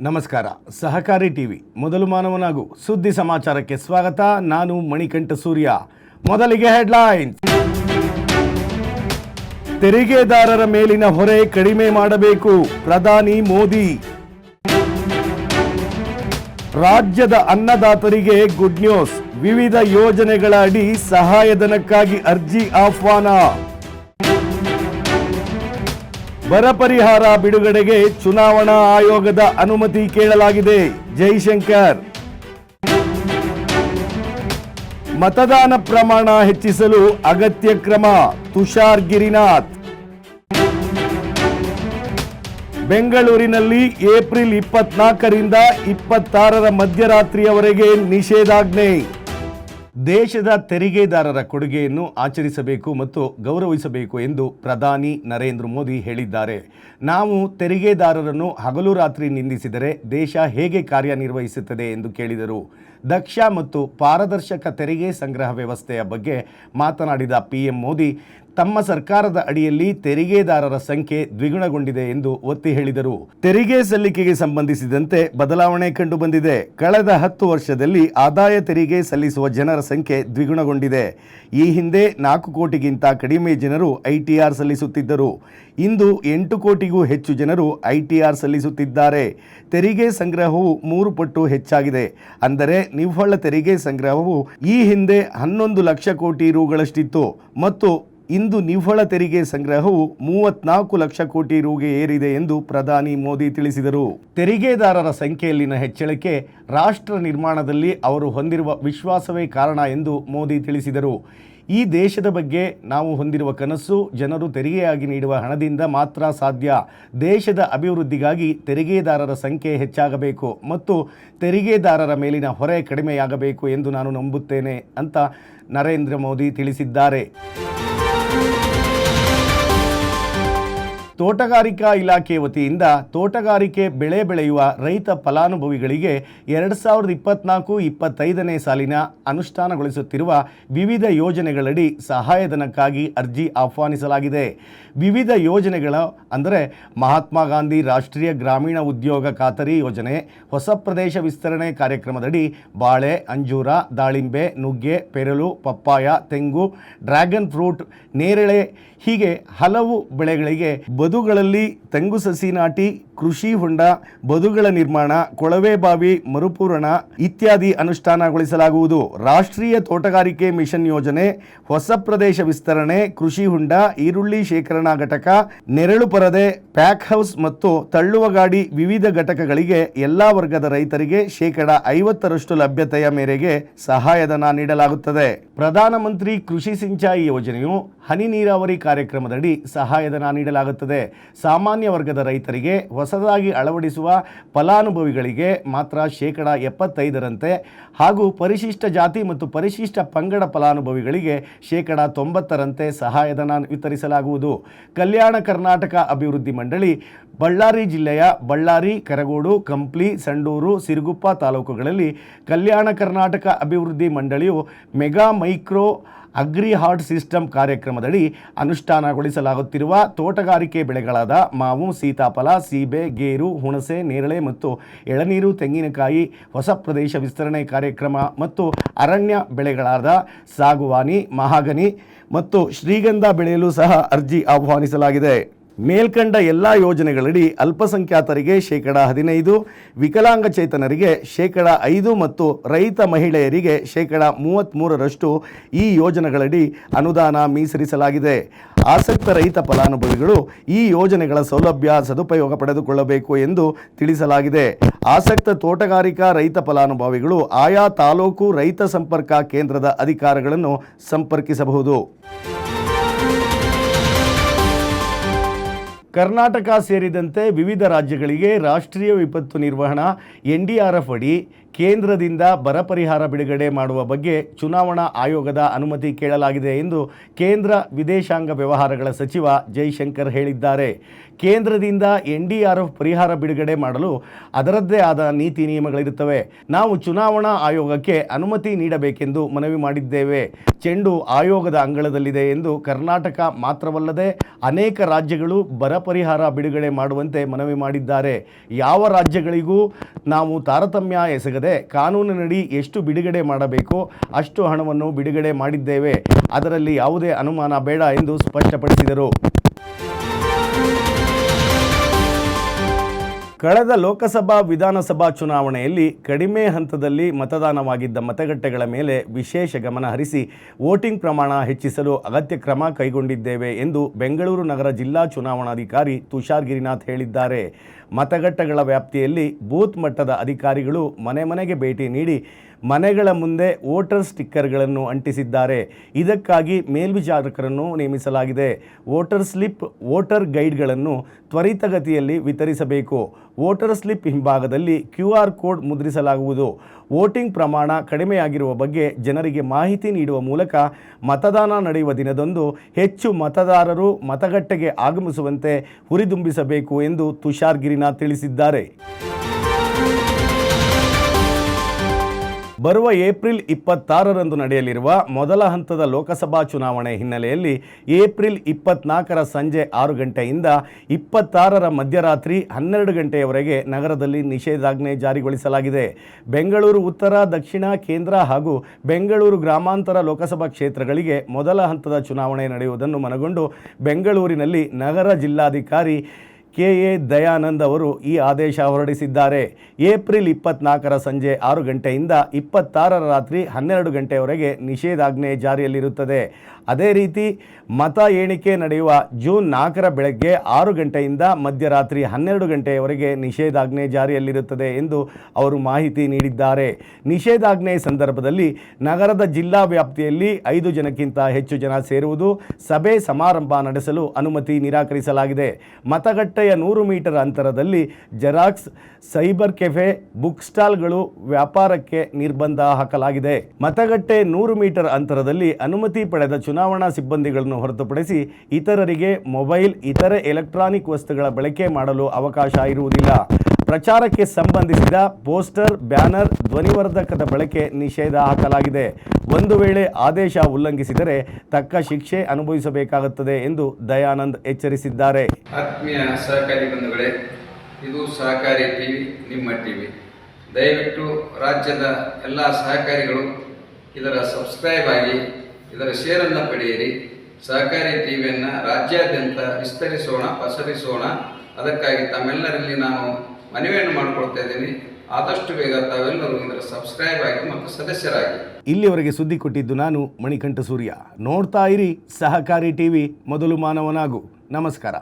ನಮಸ್ಕಾರ. ಸಹಕಾರಿ ಟಿವಿ, ಮೊದಲು ಮಾನವನಾಗು. ಸುದ್ದಿ ಸಮಾಚಾರಕ್ಕೆ ಸ್ವಾಗತ. ನಾನು ಮಣಿಕಂಠ ಸೂರ್ಯ. ಮೊದಲಿಗೆ ಹೆಡ್ಲೈನ್ಸ್. ತೆರಿಗೆದಾರರ ಮೇಲಿನ ಹೊರೆ ಕಡಿಮೆ ಮಾಡಬೇಕು. ಪ್ರಧಾನಿ ಮೋದಿ. ರಾಜ್ಯದ ಅನ್ನದಾತರಿಗೆ ಗುಡ್ ನ್ಯೂಸ್. ವಿವಿಧ ಯೋಜನೆಗಳ ಅಡಿ ಸಹಾಯಧನಕ್ಕಾಗಿ ಅರ್ಜಿ ಆಹ್ವಾನ. ಬರ ಪರಿಹಾರ ಬಿಡುಗಡೆಗೆ ಚುನಾವಣಾ ಆಯೋಗದ ಅನುಮತಿ ಕೇಳಲಾಗಿದೆ. ಜೈಶಂಕರ್. ಮತದಾನ ಪ್ರಮಾಣ ಹೆಚ್ಚಿಸಲು ಅಗತ್ಯ ಕ್ರಮ, ತುಷಾರ್ ಗಿರಿನಾಥ್. ಬೆಂಗಳೂರಿನಲ್ಲಿ ಏಪ್ರಿಲ್ ಇಪ್ಪತ್ನಾಲ್ಕರಿಂದ ಇಪ್ಪತ್ತಾರರ ಮಧ್ಯರಾತ್ರಿಯವರೆಗೆ ನಿಷೇಧಾಜ್ಞೆ. ದೇಶದ ತೆರಿಗೆದಾರರ ಕೊಡುಗೆಯನ್ನು ಆಚರಿಸಬೇಕು ಮತ್ತು ಗೌರವಿಸಬೇಕು ಎಂದು ಪ್ರಧಾನಿ ನರೇಂದ್ರ ಮೋದಿ ಹೇಳಿದ್ದಾರೆ. ನಾವು ತೆರಿಗೆದಾರರನ್ನು ಹಗಲು ರಾತ್ರಿ ನಿಂದಿಸಿದರೆ ದೇಶ ಹೇಗೆ ಕಾರ್ಯನಿರ್ವಹಿಸುತ್ತದೆ ಎಂದು ಕೇಳಿದರು. ದಕ್ಷ ಮತ್ತು ಪಾರದರ್ಶಕ ತೆರಿಗೆ ಸಂಗ್ರಹ ವ್ಯವಸ್ಥೆಯ ಬಗ್ಗೆ ಮಾತನಾಡಿದ ಪಿಎಂ ಮೋದಿ ತಮ್ಮ ಸರ್ಕಾರದ ಅಡಿಯಲ್ಲಿ ತೆರಿಗೆದಾರರ ಸಂಖ್ಯೆ ದ್ವಿಗುಣಗೊಂಡಿದೆ ಎಂದು ಒತ್ತಿ ಹೇಳಿದರು. ತೆರಿಗೆ ಸಲ್ಲಿಕೆಗೆ ಸಂಬಂಧಿಸಿದಂತೆ ಬದಲಾವಣೆ ಕಂಡುಬಂದಿದೆ. ಕಳೆದ ಹತ್ತು ವರ್ಷದಲ್ಲಿ ಆದಾಯ ತೆರಿಗೆ ಸಲ್ಲಿಸುವ ಜನರ ಸಂಖ್ಯೆ ದ್ವಿಗುಣಗೊಂಡಿದೆ. ಈ ಹಿಂದೆ ನಾಲ್ಕು ಕೋಟಿಗಿಂತ ಕಡಿಮೆ ಜನರು ಐಟಿಆರ್ ಸಲ್ಲಿಸುತ್ತಿದ್ದರು. ಇಂದು ಎಂಟು ಕೋಟಿಗೂ ಹೆಚ್ಚು ಜನರು ಐಟಿಆರ್ ಸಲ್ಲಿಸುತ್ತಿದ್ದಾರೆ. ತೆರಿಗೆ ಸಂಗ್ರಹವು ಮೂರು ಪಟ್ಟು ಹೆಚ್ಚಾಗಿದೆ. ಅಂದರೆ ನಿವ್ವಳ ತೆರಿಗೆ ಸಂಗ್ರಹವು ಈ ಹಿಂದೆ ಹನ್ನೊಂದು ಲಕ್ಷ ಕೋಟಿ ರುಗಳಷ್ಟಿತ್ತು. ಮತ್ತು ಇಂದು ನಿವ್ವಳ ತೆರಿಗೆ ಸಂಗ್ರಹವು ಮೂವತ್ನಾಲ್ಕು ಲಕ್ಷ ಕೋಟಿ ರೂಗೆ ಏರಿದೆ ಎಂದು ಪ್ರಧಾನಿ ಮೋದಿ ತಿಳಿಸಿದರು. ತೆರಿಗೆದಾರರ ಸಂಖ್ಯೆಯಲ್ಲಿನ ಹೆಚ್ಚಳಕ್ಕೆ ರಾಷ್ಟ್ರ ನಿರ್ಮಾಣದಲ್ಲಿ ಅವರು ಹೊಂದಿರುವ ವಿಶ್ವಾಸವೇ ಕಾರಣ ಎಂದು ಮೋದಿ ತಿಳಿಸಿದರು. ಈ ದೇಶದ ಬಗ್ಗೆ ನಾವು ಹೊಂದಿರುವ ಕನಸು ಜನರು ತೆರಿಗೆಯಾಗಿ ನೀಡುವ ಹಣದಿಂದ ಮಾತ್ರ ಸಾಧ್ಯ. ದೇಶದ ಅಭಿವೃದ್ಧಿಗಾಗಿ ತೆರಿಗೆದಾರರ ಸಂಖ್ಯೆ ಹೆಚ್ಚಾಗಬೇಕು ಮತ್ತು ತೆರಿಗೆದಾರರ ಮೇಲಿನ ಹೊರೆ ಕಡಿಮೆಯಾಗಬೇಕು ಎಂದು ನಾನು ನಂಬುತ್ತೇನೆ, ಅಂತ ನರೇಂದ್ರ ಮೋದಿ ತಿಳಿಸಿದ್ದಾರೆ. Thank you. ತೋಟಗಾರಿಕಾ ಇಲಾಖೆ ವತಿಯಿಂದ ತೋಟಗಾರಿಕೆ ಬೆಳೆ ಬೆಳೆಯುವ ರೈತ ಫಲಾನುಭವಿಗಳಿಗೆ ಎರಡು ಸಾವಿರದ ಇಪ್ಪತ್ನಾಲ್ಕು ಇಪ್ಪತ್ತೈದನೇ ಸಾಲಿನ ಅನುಷ್ಠಾನಗೊಳಿಸುತ್ತಿರುವ ವಿವಿಧ ಯೋಜನೆಗಳಡಿ ಸಹಾಯಧನಕ್ಕಾಗಿ ಅರ್ಜಿ ಆಹ್ವಾನಿಸಲಾಗಿದೆ. ವಿವಿಧ ಯೋಜನೆಗಳ ಅಂದರೆ ಮಹಾತ್ಮ ಗಾಂಧಿ ರಾಷ್ಟ್ರೀಯ ಗ್ರಾಮೀಣ ಉದ್ಯೋಗ ಖಾತರಿ ಯೋಜನೆ, ಹೊಸ ಪ್ರದೇಶ ವಿಸ್ತರಣೆ ಕಾರ್ಯಕ್ರಮದಡಿ ಬಾಳೆ, ಅಂಜೂರ, ದಾಳಿಂಬೆ, ನುಗ್ಗೆ, ಪೆರಳು, ಪಪ್ಪಾಯ, ತೆಂಗು, ಡ್ರ್ಯಾಗನ್ ಫ್ರೂಟ್, ನೇರಳೆ ಹೀಗೆ ಹಲವು ಬೆಳೆಗಳಿಗೆ ಬದುಗಳಲ್ಲಿ ತೆಂಗು ಸಸಿ ನಾಟಿ ಕೃಷಿ ಹೊಂಡ, ಬದುಗಳ ನಿರ್ಮಾಣ, ಕೊಳವೆ ಬಾವಿ, ಮರುಪೂರಣ ಇತ್ಯಾದಿ ಅನುಷ್ಠಾನಗೊಳಿಸಲಾಗುವುದು. ರಾಷ್ಟ್ರೀಯ ತೋಟಗಾರಿಕೆ ಮಿಷನ್ ಯೋಜನೆ, ಹೊಸ ಪ್ರದೇಶ ವಿಸ್ತರಣೆ, ಕೃಷಿ ಹೊಂಡ, ಈರುಳ್ಳಿ ಶೇಖರಣಾ ಘಟಕ, ನೆರಳು ಪರದೆ, ಪ್ಯಾಕ್ ಹೌಸ್ ಮತ್ತು ತಳ್ಳುವ ಗಾಡಿ ವಿವಿಧ ಘಟಕಗಳಿಗೆ ಎಲ್ಲಾ ವರ್ಗದ ರೈತರಿಗೆ ಶೇಕಡ ಐವತ್ತರಷ್ಟು ಲಭ್ಯತೆಯ ಮೇರೆಗೆ ಸಹಾಯಧನ ನೀಡಲಾಗುತ್ತದೆ. ಪ್ರಧಾನಮಂತ್ರಿ ಕೃಷಿ ಸಿಂಚಾಯಿ ಯೋಜನೆಯು ಹನಿ ನೀರಾವರಿ ಕಾರ್ಯಕ್ರಮದಡಿ ಸಹಾಯಧನ ನೀಡಲಾಗುತ್ತದೆ. ಸಾಮಾನ್ಯ ವರ್ಗದ ರೈತರಿಗೆ ಹೊಸದಾಗಿ ಅಳವಡಿಸುವ ಫಲಾನುಭವಿಗಳಿಗೆ ಮಾತ್ರ ಶೇಕಡ ಎಪ್ಪತ್ತೈದರಂತೆ ಹಾಗೂ ಪರಿಶಿಷ್ಟ ಜಾತಿ ಮತ್ತು ಪರಿಶಿಷ್ಟ ಪಂಗಡ ಫಲಾನುಭವಿಗಳಿಗೆ ಶೇಕಡ ತೊಂಬತ್ತರಂತೆ ಸಹಾಯಧನ ವಿತರಿಸಲಾಗುವುದು. ಕಲ್ಯಾಣ ಕರ್ನಾಟಕ ಅಭಿವೃದ್ಧಿ ಮಂಡಳಿ ಬಳ್ಳಾರಿ ಜಿಲ್ಲೆಯ ಬಳ್ಳಾರಿ, ಕರಗೋಡು, ಕಂಪ್ಲಿ, ಸಂಡೂರು, ಸಿರುಗುಪ್ಪ ತಾಲೂಕುಗಳಲ್ಲಿ ಕಲ್ಯಾಣ ಕರ್ನಾಟಕ ಅಭಿವೃದ್ಧಿ ಮಂಡಳಿಯು mega micro agri heart system ಕಾರ್ಯಕ್ರಮದಡಿ ಅನುಷ್ಠಾನಗೊಳಿಸಲಾಗುತ್ತಿರುವ ತೋಟಗಾರಿಕೆ ಬೆಳೆಗಳಾದ ಮಾವು, ಸೀತಾಫಲ, ಸೀಬೆ, ಗೇರು, ಹುಣಸೆ, ನೇರಳೆ ಮತ್ತು ಎಳನೀರು, ತೆಂಗಿನಕಾಯಿ, ಹೊಸ ಪ್ರದೇಶ ವಿಸ್ತರಣೆ ಕಾರ್ಯಕ್ರಮ ಮತ್ತು ಅರಣ್ಯ ಬೆಳೆಗಳಾದ ಸಾಗುವಾನಿ, ಮಹಾಗನಿ ಮತ್ತು ಶ್ರೀಗಂಧ ಬೆಳೆಯಲು ಸಹ ಅರ್ಜಿ ಆಹ್ವಾನಿಸಲಾಗಿದೆ. ಮೇಲ್ಕಂಡ ಎಲ್ಲ ಯೋಜನೆಗಳಡಿ ಅಲ್ಪಸಂಖ್ಯಾತರಿಗೆ ಶೇಕಡ ಹದಿನೈದು ವಿಕಲಾಂಗಚೇತನರಿಗೆ ಶೇಕಡ ಐದು ಮತ್ತು ರೈತ ಮಹಿಳೆಯರಿಗೆ ಶೇಕಡ ಮೂವತ್ತ್ಮೂರರಷ್ಟು ಈ ಯೋಜನೆಗಳಡಿ ಅನುದಾನ ಮೀಸಲಿಸಲಾಗಿದೆ. ಆಸಕ್ತ ರೈತ ಫಲಾನುಭವಿಗಳು ಈ ಯೋಜನೆಗಳ ಸೌಲಭ್ಯ ಸದುಪಯೋಗ ಪಡೆದುಕೊಳ್ಳಬೇಕು ಎಂದು ತಿಳಿಸಲಾಗಿದೆ. ಆಸಕ್ತ ತೋಟಗಾರಿಕಾ ರೈತ ಫಲಾನುಭವಿಗಳು ಆಯಾ ತಾಲೂಕು ರೈತ ಸಂಪರ್ಕ ಕೇಂದ್ರದ ಅಧಿಕಾರಿಗಳನ್ನು ಸಂಪರ್ಕಿಸಬಹುದು. ಕರ್ನಾಟಕ ಸೇರಿದಂತೆ ವಿವಿಧ ರಾಜ್ಯಗಳಿಗೆ ರಾಷ್ಟ್ರೀಯ ವಿಪತ್ತು ನಿರ್ವಹಣಾ ಎನ್ ಡಿ ಆರ್ ಎಫ್ ಅಡಿ ಕೇಂದ್ರದಿಂದ ಬರ ಪರಿಹಾರ ಬಿಡುಗಡೆ ಮಾಡುವ ಬಗ್ಗೆ ಚುನಾವಣಾ ಆಯೋಗದ ಅನುಮತಿ ಕೇಳಲಾಗಿದೆ ಎಂದು ಕೇಂದ್ರ ವಿದೇಶಾಂಗ ವ್ಯವಹಾರಗಳ ಸಚಿವ ಜೈಶಂಕರ್ ಹೇಳಿದ್ದಾರೆ. ಕೇಂದ್ರದಿಂದ ಎನ್ ಡಿ ಆರ್ ಎಫ್ ಪರಿಹಾರ ಬಿಡುಗಡೆ ಮಾಡಲು ಅದರದ್ದೇ ಆದ ನೀತಿ ನಿಯಮಗಳಿರುತ್ತವೆ. ನಾವು ಚುನಾವಣಾ ಆಯೋಗಕ್ಕೆ ಅನುಮತಿ ನೀಡಬೇಕೆಂದು ಮನವಿ ಮಾಡಿದ್ದೇವೆ. ಚೆಂಡು ಆಯೋಗದ ಅಂಗಳದಲ್ಲಿದೆ ಎಂದು ಕರ್ನಾಟಕ ಮಾತ್ರವಲ್ಲದೆ ಅನೇಕ ರಾಜ್ಯಗಳು ಬರ ಪರಿಹಾರ ಬಿಡುಗಡೆ ಮಾಡುವಂತೆ ಮನವಿ ಮಾಡಿದ್ದಾರೆ. ಯಾವ ರಾಜ್ಯಗಳಿಗೂ ನಾವು ತಾರತಮ್ಯ ಎಸಗದೆ ಕಾನೂನಿನಡಿ ಎಷ್ಟು ಬಿಡುಗಡೆ ಮಾಡಬೇಕೋ, ಅಷ್ಟು ಹಣವನ್ನು ಬಿಡುಗಡೆ ಮಾಡಿದ್ದೇವೆ. ಅದರಲ್ಲಿ ಯಾವುದೇ ಅನುಮಾನ ಬೇಡ ಎಂದು ಸ್ಪಷ್ಟಪಡಿಸಿದರು. ಕಳೆದ ಲೋಕಸಭಾ ವಿಧಾನಸಭಾ ಚುನಾವಣೆಯಲ್ಲಿ ಕಡಿಮೆ ಹಂತದಲ್ಲಿ ಮತದಾನವಾಗಿದ್ದ ಮತಗಟ್ಟೆಗಳ ಮೇಲೆ ವಿಶೇಷ ಗಮನ ಹರಿಸಿ ವೋಟಿಂಗ್ ಪ್ರಮಾಣ ಹೆಚ್ಚಿಸಲು ಅಗತ್ಯ ಕ್ರಮ ಕೈಗೊಂಡಿದ್ದೇವೆ ಎಂದು ಬೆಂಗಳೂರು ನಗರ ಜಿಲ್ಲಾ ಚುನಾವಣಾಧಿಕಾರಿ ತುಷಾರ್ ಗಿರಿನಾಥ್ ಹೇಳಿದ್ದಾರೆ. ಮತಗಟ್ಟೆಗಳ ವ್ಯಾಪ್ತಿಯಲ್ಲಿ ಬೂತ್ ಮಟ್ಟದ ಅಧಿಕಾರಿಗಳು ಮನೆ ಮನೆಗೆ ಭೇಟಿ ನೀಡಿ ಮನೆಗಳ ಮುಂದೆ ವೋಟರ್ ಸ್ಟಿಕ್ಕರ್ಗಳನ್ನು ಅಂಟಿಸಿದ್ದಾರೆ. ಇದಕ್ಕಾಗಿ ಮೇಲ್ವಿಚಾರಕರನ್ನು ನೇಮಿಸಲಾಗಿದೆ. ವೋಟರ್ ಸ್ಲಿಪ್, ವೋಟರ್ ಗೈಡ್ಗಳನ್ನು ತ್ವರಿತಗತಿಯಲ್ಲಿ ವಿತರಿಸಬೇಕು. ವೋಟರ್ ಸ್ಲಿಪ್ ಹಿಂಭಾಗದಲ್ಲಿ ಕ್ಯೂ ಆರ್ ಕೋಡ್ ಮುದ್ರಿಸಲಾಗುವುದು. ವೋಟಿಂಗ್ ಪ್ರಮಾಣ ಕಡಿಮೆಯಾಗಿರುವ ಬಗ್ಗೆ ಜನರಿಗೆ ಮಾಹಿತಿ ನೀಡುವ ಮೂಲಕ ಮತದಾನ ನಡೆಯುವ ದಿನದಂದು ಹೆಚ್ಚು ಮತದಾರರು ಮತಗಟ್ಟೆಗೆ ಆಗಮಿಸುವಂತೆ ಹುರಿದುಂಬಿಸಬೇಕು ಎಂದು ತುಷಾರ್ ಗಿರಿನಾಥ್ ತಿಳಿಸಿದ್ದಾರೆ. ಬರುವ ಏಪ್ರಿಲ್ ಇಪ್ಪತ್ತಾರರಂದು ನಡೆಯಲಿರುವ ಮೊದಲ ಹಂತದ ಲೋಕಸಭಾ ಚುನಾವಣೆ ಹಿನ್ನೆಲೆಯಲ್ಲಿ ಏಪ್ರಿಲ್ ಇಪ್ಪತ್ನಾಲ್ಕರ ಸಂಜೆ ಆರು ಗಂಟೆಯಿಂದ ಇಪ್ಪತ್ತಾರರ ಮಧ್ಯರಾತ್ರಿ ಹನ್ನೆರಡು ಗಂಟೆಯವರೆಗೆ ನಗರದಲ್ಲಿ ನಿಷೇಧಾಜ್ಞೆ ಜಾರಿಗೊಳಿಸಲಾಗಿದೆ. ಬೆಂಗಳೂರು ಉತ್ತರ, ದಕ್ಷಿಣ, ಕೇಂದ್ರ ಹಾಗೂ ಬೆಂಗಳೂರು ಗ್ರಾಮಾಂತರ ಲೋಕಸಭಾ ಕ್ಷೇತ್ರಗಳಿಗೆ ಮೊದಲ ಹಂತದ ಚುನಾವಣೆ ನಡೆಯುವುದನ್ನು ಮನಗೊಂಡು ಬೆಂಗಳೂರಿನಲ್ಲಿ ನಗರ ಜಿಲ್ಲಾಧಿಕಾರಿ ಕೆ. ಎ. ದಯಾನಂದ್ ಅವರು ಈ ಆದೇಶ ಹೊರಡಿಸಿದ್ದಾರೆ. ಏಪ್ರಿಲ್ ಇಪ್ಪತ್ನಾಲ್ಕರ ಸಂಜೆ ಆರು ಗಂಟೆಯಿಂದ ಇಪ್ಪತ್ತಾರರ ರಾತ್ರಿ ಹನ್ನೆರಡು ಗಂಟೆಯವರೆಗೆ ನಿಷೇಧಾಜ್ಞೆ ಜಾರಿಯಲ್ಲಿರುತ್ತದೆ. ಅದೇ ರೀತಿ ಮತ ಎಣಿಕೆ ನಡೆಯುವ ಜೂನ್ ನಾಲ್ಕರ ಬೆಳಗ್ಗೆ ಆರು ಗಂಟೆಯಿಂದ ಮಧ್ಯರಾತ್ರಿ ಹನ್ನೆರಡು ಗಂಟೆಯವರೆಗೆ ನಿಷೇಧಾಜ್ಞೆ ಜಾರಿಯಲ್ಲಿರುತ್ತದೆ ಎಂದು ಅವರು ಮಾಹಿತಿ ನೀಡಿದ್ದಾರೆ. ನಿಷೇಧಾಜ್ಞೆ ಸಂದರ್ಭದಲ್ಲಿ ನಗರದ ಜಿಲ್ಲಾ ವ್ಯಾಪ್ತಿಯಲ್ಲಿ ಐದು ಜನಕ್ಕಿಂತ ಹೆಚ್ಚು ಜನ ಸೇರುವುದು ಸಭೆ ಸಮಾರಂಭ ನಡೆಸಲು ಅನುಮತಿ ನಿರಾಕರಿಸಲಾಗಿದೆ. ಮತಗಟ್ಟೆಯ ನೂರು ಮೀಟರ್ ಅಂತರದಲ್ಲಿ ಜೆರಾಕ್ಸ್, ಸೈಬರ್ ಕೆಫೆ, ಬುಕ್ ಸ್ಟಾಲ್ಗಳು ವ್ಯಾಪಾರಕ್ಕೆ ನಿರ್ಬಂಧ ಹಾಕಲಾಗಿದೆ. ಮತಗಟ್ಟೆ ನೂರು ಮೀಟರ್ ಅಂತರದಲ್ಲಿ ಅನುಮತಿ ಪಡೆದ ಚುನಾವಣಾ ಸಿಬ್ಬಂದಿಗಳನ್ನು ಹೊರತುಪಡಿಸಿ ಇತರರಿಗೆ ಮೊಬೈಲ್, ಇತರೆ ಎಲೆಕ್ಟ್ರಾನಿಕ್ ವಸ್ತುಗಳ ಬಳಕೆ ಮಾಡಲು ಅವಕಾಶ ಇರುವುದಿಲ್ಲ. ಪ್ರಚಾರಕ್ಕೆ ಸಂಬಂಧಿಸಿದ ಪೋಸ್ಟರ್, ಬ್ಯಾನರ್, ಧ್ವನಿವರ್ಧಕದ ಬಳಕೆ ನಿಷೇಧ ಹಾಕಲಾಗಿದೆ. ಒಂದು ವೇಳೆ ಆದೇಶ ಉಲ್ಲಂಘಿಸಿದರೆ ತಕ್ಕ ಶಿಕ್ಷೆ ಅನುಭವಿಸಬೇಕಾಗುತ್ತದೆ ಎಂದು ದಯಾನಂದ್ ಎಚ್ಚರಿಸಿದ್ದಾರೆ. ಆತ್ಮೀಯ ಸಹಕಾರಿ ಬಂಧುಗಳೇ, ಇದು ಸಹಕಾರಿ ಟಿವಿ, ನಿಮ್ಮ ಟಿವಿ. ದಯವಿಟ್ಟು ರಾಜ್ಯದ ಎಲ್ಲ ಸಹಕಾರಿಗಳು ಇದರ ಸಬ್ಸ್ಕ್ರೈಬ್ ಆಗಿ, ಇದರ ಶೇರನ್ನು ಪಡೆಯಿರಿ. ಸಹಕಾರಿ ಟಿವಿಯನ್ನು ರಾಜ್ಯಾದ್ಯಂತ ವಿಸ್ತರಿಸೋಣ, ಪಸರಿಸೋಣ. ಅದಕ್ಕಾಗಿ ತಮ್ಮೆಲ್ಲರಲ್ಲಿ ನಾನು ಮನವಿಯನ್ನು ಮಾಡಿಕೊಳ್ತಾ ಇದ್ದೀನಿ. ಆದಷ್ಟು ಬೇಗ ತಾವೆಲ್ಲರೂ ಇದರ ಸಬ್ಸ್ಕ್ರೈಬ್ ಆಗಿ ಮತ್ತು ಸದಸ್ಯರಾಗಿ. ಇಲ್ಲಿವರೆಗೆ ಸುದ್ದಿ ಕೊಟ್ಟಿದ್ದು ನಾನು ಮಣಿಕಂಠ ಸೂರ್ಯ. ನೋಡ್ತಾ ಇರಿ ಸಹಕಾರಿ ಟಿವಿ, ಮೊದಲು ಮಾನವನಾಗು. ನಮಸ್ಕಾರ.